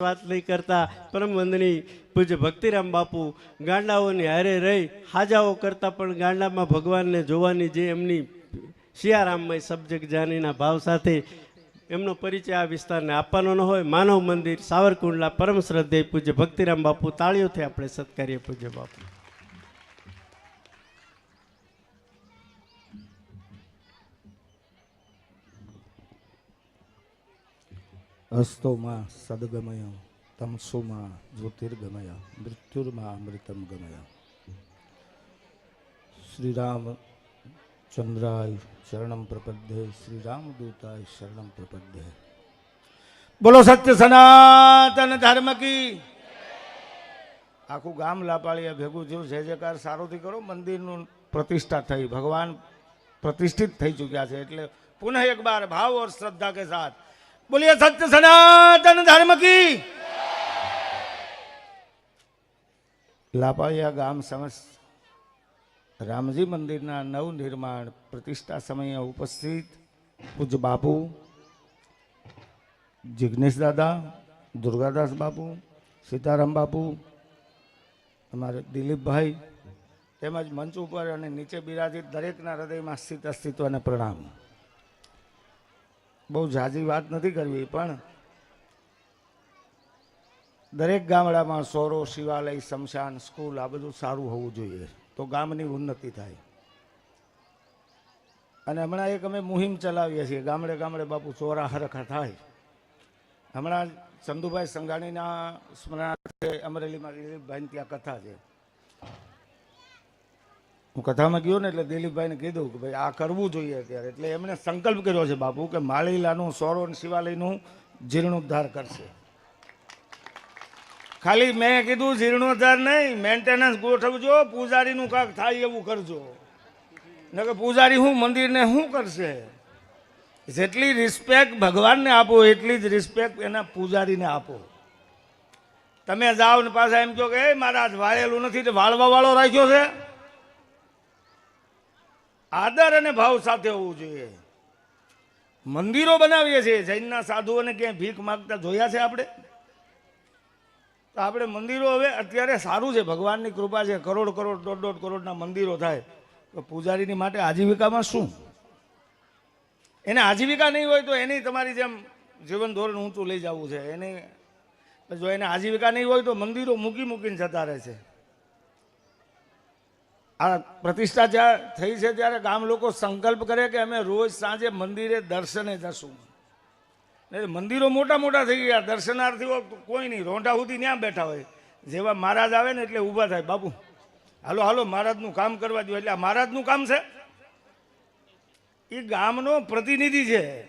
વાત નહીં કરતા. પરમ વંદની પૂજ્ય ભક્તિરામ બાપુ ગાંડાઓની હારે રહી, હાજાઓ કરતા પણ ગાંડામાં ભગવાનને જોવાની જે એમની સિયારામમય સબ્જેક્ટ જાનીના ભાવ સાથે એમનો પરિચય આ વિસ્તારને આપવાનો ન હોય, માનવ મંદિર સાવરકુંડલા પરમ શ્રદ્ધેય પૂજ્ય ભક્તિરામ બાપુ તાળીઓથી આપણે સત્કારીએ પૂજ્ય બાપુ. અસ્તોમાં સદગમય તમસોમાં જ્યોતિર્ગમય મૃત્યુર્માં અમૃતમ ગમય શ્રીરામ ચંદ્રાય શરણમ પ્રપદ્ય શ્રી રામદૂતાય શરણમ પ્રપદ્ય બોલો સત્ય સનાતન ધર્મ કી આખું ગામ લાપાળીએ ભેગું થયું જે જેકાર સારોથી કરો મંદિરનું પ્રતિષ્ઠા થઈ, ભગવાન પ્રતિષ્ઠિત થઈ ચૂક્યા છે, એટલે પુનઃ એક બાર ભાવ ઓર શ્રદ્ધા કે સાથ બોલીએ, સત્ય સનાતન ધર્મ કી. લાપાળિયા ગામ સમસ્ત રામજી મંદિરના નવનિર્માણ પ્રતિષ્ઠા સમયે ઉપસ્થિત પૂજ બાપુ, જિગ્નેશ દાદા, દુર્ગાદાસ બાપુ, સીતારામ બાપુ, અમારે દિલીપભાઈ, તેમજ મંચ ઉપર અને નીચે બિરાજિત દરેકના હૃદયમાં સ્થિત અસ્તિત્વને પ્રણામ. બહુ ઝાઝી વાત નથી કરવી, પણ દરેક ગામડામાં સોરો, શિવાલય, શમશાન, સ્કૂલ, આ બધું સારું હોવું જોઈએ, તો ગામની ઉન્નતિ થાય. અને હમણાં એક અમે મુહિમ ચલાવીએ છીએ, ગામડે ગામડે બાપુ ચોરા હરખા થાય. હમણાં ચંદુભાઈ સંઘાણીના સ્મરણાર્થે અમરેલીમાં દિલીપભાઈની ત્યાં કથા છે. હું કથામાં ગયો ને એટલે દિલીપભાઈને કીધું કે ભાઈ, આ કરવું જોઈએ અત્યારે. એટલે એમણે સંકલ્પ કર્યો છે બાપુ કે માળીલાનું સોરો શિવાલયનું જીર્ણોદ્ધાર કરશે. ખાલી મેં કીધું જીર્ણોદ્ધાર નહીં મેન્ટેનન્સ ગોઠવજો, પૂજારીનું કાંક થાય એવું કરજો. ન કે પૂજારી હું, મંદિરને શું કરશે? જેટલી રિસ્પેક્ટ ભગવાનને આપો, એટલી જ રિસ્પેક્ટ એના પૂજારીને આપો. તમે જાઓ ને પાછા એમ કહો કે આજ વાળેલું નથી, તો વાળવા વાળો રાખ્યો છે. આદર અને ભાવ સાથે હોવું જોઈએ. મંદિરો બનાવીએ છીએ. જૈનના સાધુઓને ક્યાંય ભીખ માગતા જોયા છે આપણે? તો આપણે મંદિરો હવે અત્યારે સારું છે. ભગવાનની કૃપા છે. કરોડ કરોડ, દોઢ દોઢ કરોડના મંદિરો થાય. તો પૂજારીની માટે આજીવિકામાં શું? એને આજીવિકા નહીં હોય તો એની તમારી જેમ જીવન ધોરણ ઊંચું લઈ જવું છે. એને જો એને આજીવિકા નહીં હોય તો મંદિરો મૂકી મૂકીને જતા રહે છે. આ પ્રતિષ્ઠા જ્યાં થઈ છે ત્યારે ગામ લોકો સંકલ્પ કરે કે અમે રોજ સાંજે મંદિરે દર્શને જશું. ને મંદિરો મોટા મોટા થઈ ગયા. દર્શનાર્થીઓ કોઈ નહીં. રોંઢા સુધી ત્યાં બેઠા હોય. જેવા મહારાજ આવે ને એટલે ઊભા થાય. બાપુ, હાલો હાલો, મહારાજનું કામ કરવા જોઈએ એટલે આ મહારાજનું કામ છે? એ ગામનો પ્રતિનિધિ છે.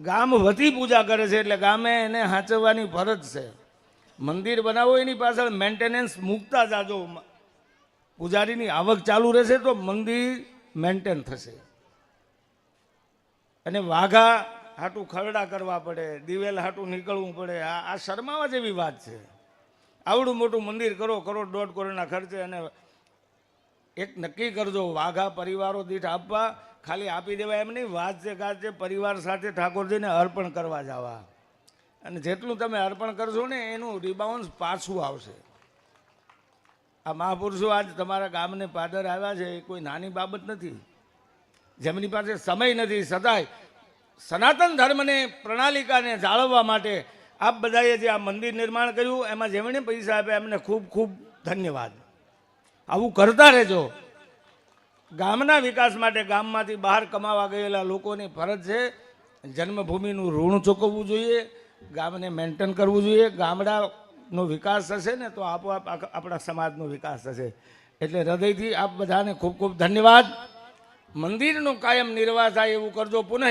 ગામ વતી પૂજા કરે છે એટલે ગામે એને સાચવવાની ફરજ છે. મંદિર બનાવો એની પાછળ મેન્ટેનન્સ મૂકતા જાજો. પૂજારીની આવક ચાલુ રહેશે તો મંદિર મેન્ટેન થશે. અને વાઘા હાટું ખરડા કરવા પડે, દિવેલ હાટું નીકળવું પડે, આ આ શરમાવા જેવી વાત છે. આવડું મોટું મંદિર કરો, કરોડ દોઢ કરોડના ખર્ચે અને એક નક્કી કરજો, વાઘા પરિવારો દીઠ આપવા, ખાલી આપી દેવા એમ નહીં ગાત છે પરિવાર સાથે ઠાકોરજીને અર્પણ કરવા જવા અને જેટલું તમે અર્પણ કરશો ને, એનું રિબાઉન્સ પાછું આવશે. આ મહાપુરુષો આજ તમારા ગામને પાદર આવ્યા છે, એ કોઈ નાની બાબત નથી. જેમની પાસે સમય નથી, સદાય સનાતન ધર્મને પ્રણાલિકાને જાળવવા માટે આપ બધાએ જે આ મંદિર નિર્માણ કર્યું, એમાં જેમણે પૈસા આપ્યા, એમને ખૂબ ખૂબ ધન્યવાદ. આવું કરતા રહેજો. ગામના વિકાસ માટે ગામમાંથી બહાર કમાવા ગયેલા લોકોની ફરજ છે જન્મભૂમિનું ઋણ ચૂકવવું જોઈએ, ગામને મેન્ટેન કરવું જોઈએ ગામડાનો વિકાસ થશે ને તો આપોઆપ આપણા સમાજનો વિકાસ થશે. એટલે હૃદયથી આપ બધાને ખૂબ ખૂબ ધન્યવાદ. મંદિરનો કાયમ નિર્વાહ થાય એવું કરજો પુનઃ